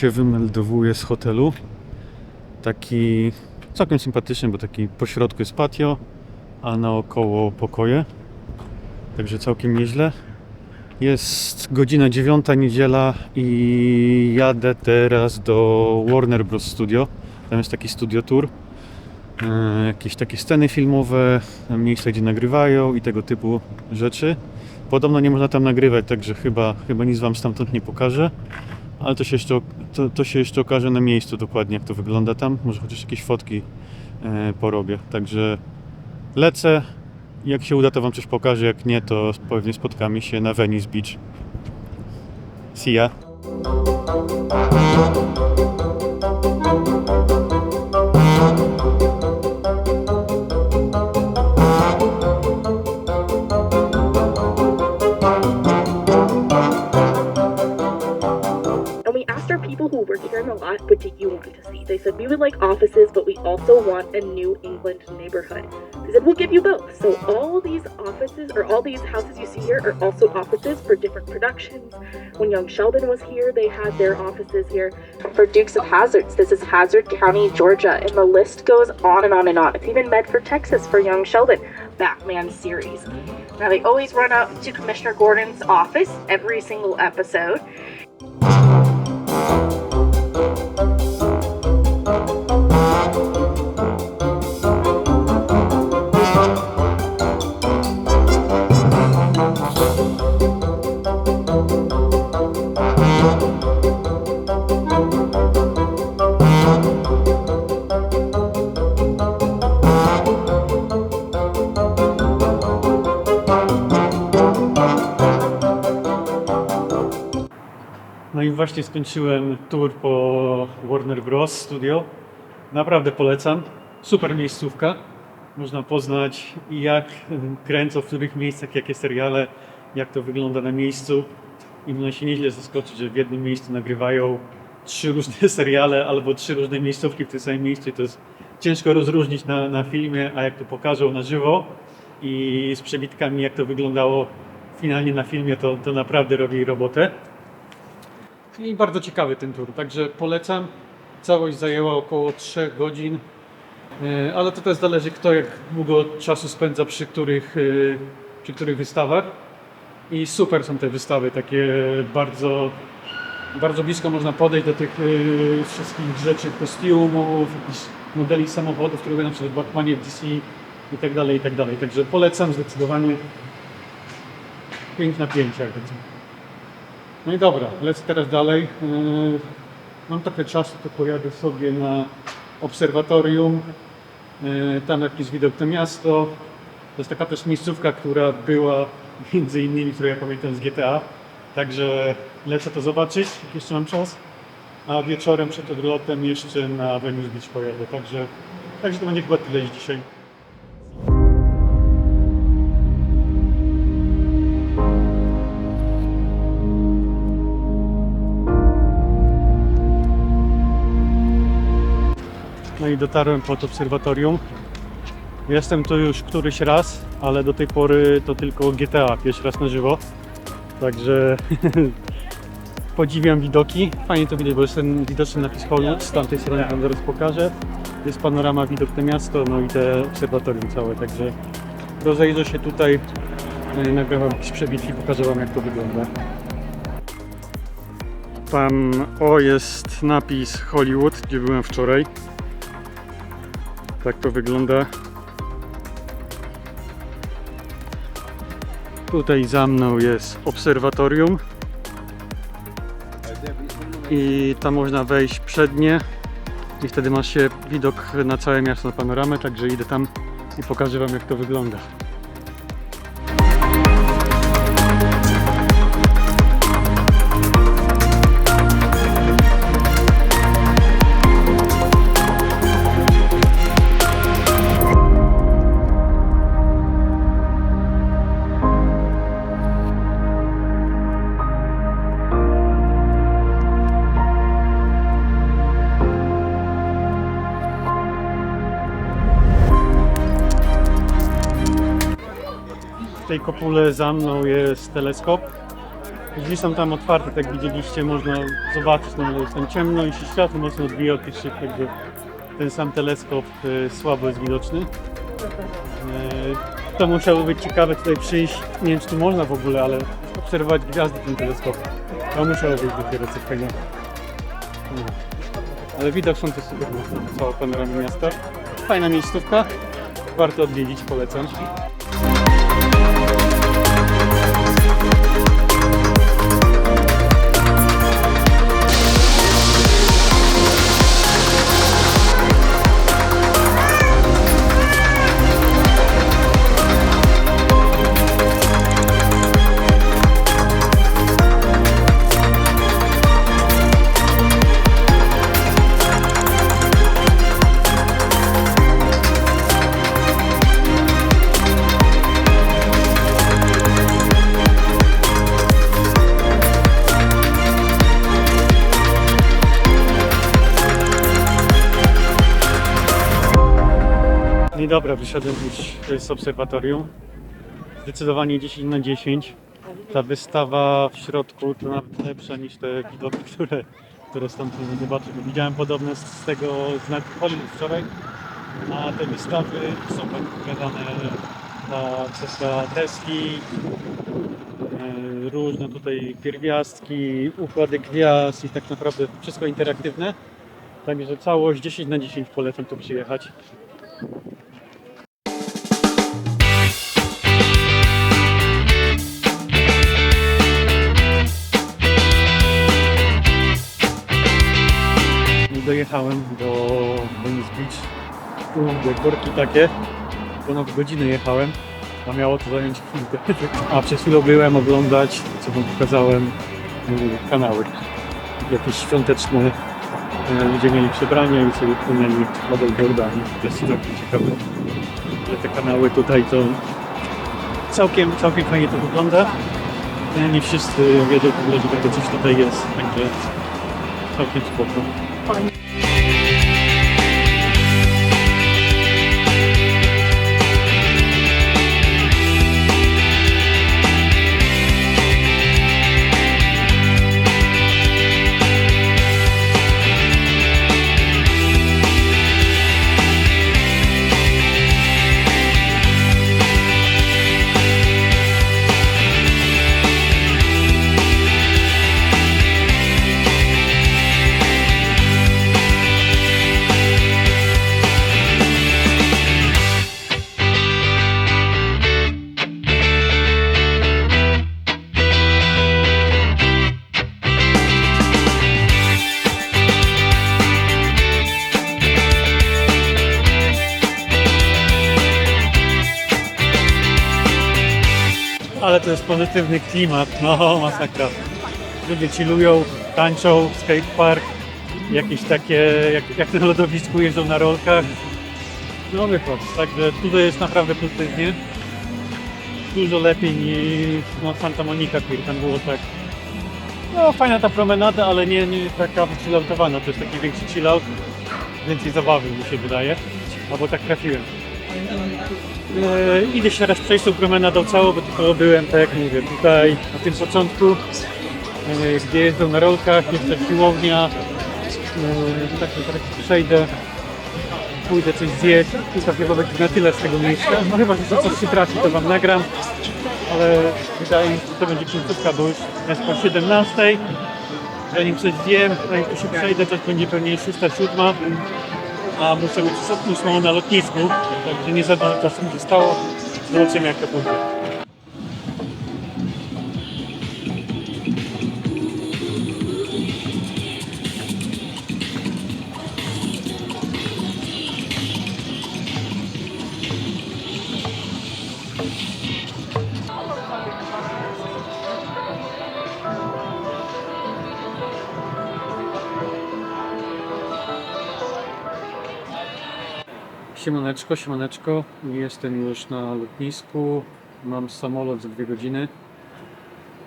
się wymeldowuje z hotelu. Taki całkiem sympatyczny, bo taki po środku jest patio, a naokoło pokoje. Także całkiem nieźle. Jest godzina dziewiąta niedziela i jadę teraz do Warner Bros. Studio. Tam jest taki studio tour. E, Jakieś takie sceny filmowe, miejsca gdzie nagrywają i tego typu rzeczy. Podobno nie można tam nagrywać, także chyba, chyba nic Wam stamtąd nie pokażę. Ale to się, jeszcze, to, to się jeszcze okaże na miejscu dokładnie, jak to wygląda tam. Może chociaż jakieś fotki e, porobię. Także lecę. Jak się uda, to Wam coś pokażę. Jak nie, to pewnie spotkamy się na Venice Beach. See ya. Work here in the lot, what do you want to see? They said we would like offices, but we also want a New England neighborhood. They said we'll give you both. So all these offices or all these houses you see here are also offices for different productions. When Young Sheldon was here, they had their offices here. For Dukes of Hazards, this is Hazard County, Georgia, and the list goes on and on and on. It's even Medford, Texas for Young Sheldon. Batman series. Now they always run up to Commissioner Gordon's office every single episode. No i właśnie skończyłem tour po Warner Bros. Studio. Naprawdę polecam. Super miejscówka. Można poznać jak kręcą, w których miejscach, jakie seriale, jak to wygląda na miejscu. I można się nieźle zaskoczyć, że w jednym miejscu nagrywają trzy różne seriale albo trzy różne miejscówki w tym samym miejscu i to jest ciężko rozróżnić na, na filmie, a jak to pokażą na żywo i z przebitkami jak to wyglądało finalnie na filmie, to, to naprawdę robi robotę. I bardzo ciekawy ten tour, także polecam. Całość zajęła około 3 godzin, E, ale to też zależy kto jak długo czasu spędza przy których, e, przy których wystawach. I super są te wystawy, takie bardzo, bardzo blisko można podejść do tych e, wszystkich rzeczy, kostiumów, modeli samochodów, które przykład w Batmanie, w DC i tak dalej, i tak dalej. Także polecam zdecydowanie. Piękna pięcia. No i dobra, lecę teraz dalej. Yy, Mam trochę czasu, to pojadę sobie na obserwatorium. Yy, Tam jakiś widok na miasto. To jest taka też miejscówka, która była między innymi, którą ja pamiętam z GTA. Także lecę to zobaczyć, jak jeszcze mam czas. A wieczorem przed odlotem jeszcze na Venice Beach pojadę. Także, także to będzie chyba tyle dzisiaj. No i dotarłem pod obserwatorium. Jestem tu już któryś raz, ale do tej pory to tylko GTA, pierwszy raz na żywo. Także podziwiam widoki. Fajnie to widać, bo jest ten widoczny napis Hollywood, z tamtej strony wam zaraz pokażę. Jest panorama, widok na miasto, no i te obserwatorium całe, także rozejrzę się tutaj, e, nagram jakieś przebitki, pokażę wam jak to wygląda. Tam, o jest napis Hollywood, gdzie byłem wczoraj. Tak to wygląda. Tutaj za mną jest obserwatorium. I tam można wejść przednie. I wtedy masz się widok na całe miasto, na panoramę, także idę tam i pokażę Wam jak to wygląda. Tej kopule za mną jest teleskop. Drzwi są tam otwarte, tak widzieliście, można zobaczyć, no jest tam ciemno i się światło mocno odbija od tych ten sam teleskop e, słabo jest widoczny. E, To musiało być ciekawe tutaj przyjść, nie wiem czy tu można w ogóle, ale obserwować gwiazdy tym teleskopem. To musiało być dopiero coś fajnego. No. Ale widok są to super cała panorama miasta. Fajna miejscówka, warto odwiedzić, polecam. Dobra, wyszedłem już z obserwatorium. Zdecydowanie 10 na 10. Ta wystawa w środku to nawet lepsza niż te widoki, które, które stąd zobaczę. Widziałem podobne z, tego znaku Hollywood wczoraj, a te wystawy są pokazane na Tesla Teski, e, różne tutaj pierwiastki, układy gwiazd i tak naprawdę wszystko interaktywne. Także całość 10 na 10 polecam tu przyjechać. I dojechałem do Venice Beach. Mówię, korki takie. Ponad godzinę jechałem, a miało to zająć chwilkę. A przed chwilą byłem oglądać, co wam pokazałem, y, kanały. Jakieś świąteczne y, ludzie mieli przebrania i sobie płynęli model Jordanii. To jest całkiem ciekawe. Ale te kanały tutaj to całkiem, całkiem fajnie to wygląda. Y, Nie wszyscy wiedzą że takie coś tutaj jest, także całkiem spoko. Ale to jest pozytywny klimat, no masakra. Ludzie chillują, tańczą, skatepark, jakieś takie, jak, jak na lodowisku jeżdżą na rolkach. No wychodź, także tutaj jest naprawdę pozytywnie. Dużo lepiej niż no, Santa Monica, który tam było tak. No fajna ta promenada, ale nie, nie taka wychilloutowana, to jest taki większy chillout, więcej zabawy mi się wydaje, albo tak trafiłem. E, idę się teraz przejść tą promenadą całą, bo tylko byłem, tak jak mówię, tutaj na tym początku, e, gdzie jeżdżą na rolkach, jeszcze siłownia, e, tak teraz przejdę, pójdę coś zjeść, kilka będzie na tyle z tego miejsca, no chyba, że coś się trafi, to wam nagram, ale wydaje mi się, że to będzie końcówka, bo już jest po 17, zanim coś zjem, tu się przejdę, to będzie pewnie 6-7, a muszę być ósmą na lotnisku, także nie za dużo czasu mi zostało. Zobaczymy jak pójdzie. Siemaneczko, siemaneczko. Jestem już na lotnisku. Mam samolot za dwie godziny.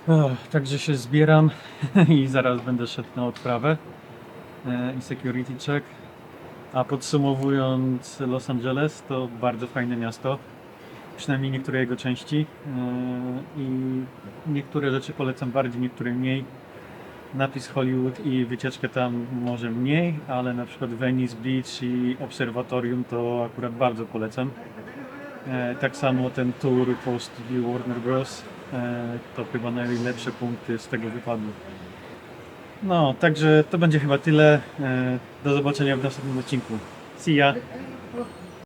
Ech, Także się zbieram i zaraz będę szedł na odprawę e, i security check. A podsumowując Los Angeles, to bardzo fajne miasto. przynajmniej niektóre jego części. Yy, I niektóre rzeczy polecam bardziej, niektóre mniej. Napis Hollywood i wycieczkę tam może mniej, ale na przykład Venice Beach i Obserwatorium to akurat bardzo polecam. E, Tak samo ten tour po studiu Warner Bros. E, To chyba najlepsze punkty z tego wypadły. No, także to będzie chyba tyle. E, Do zobaczenia w następnym odcinku. See ya!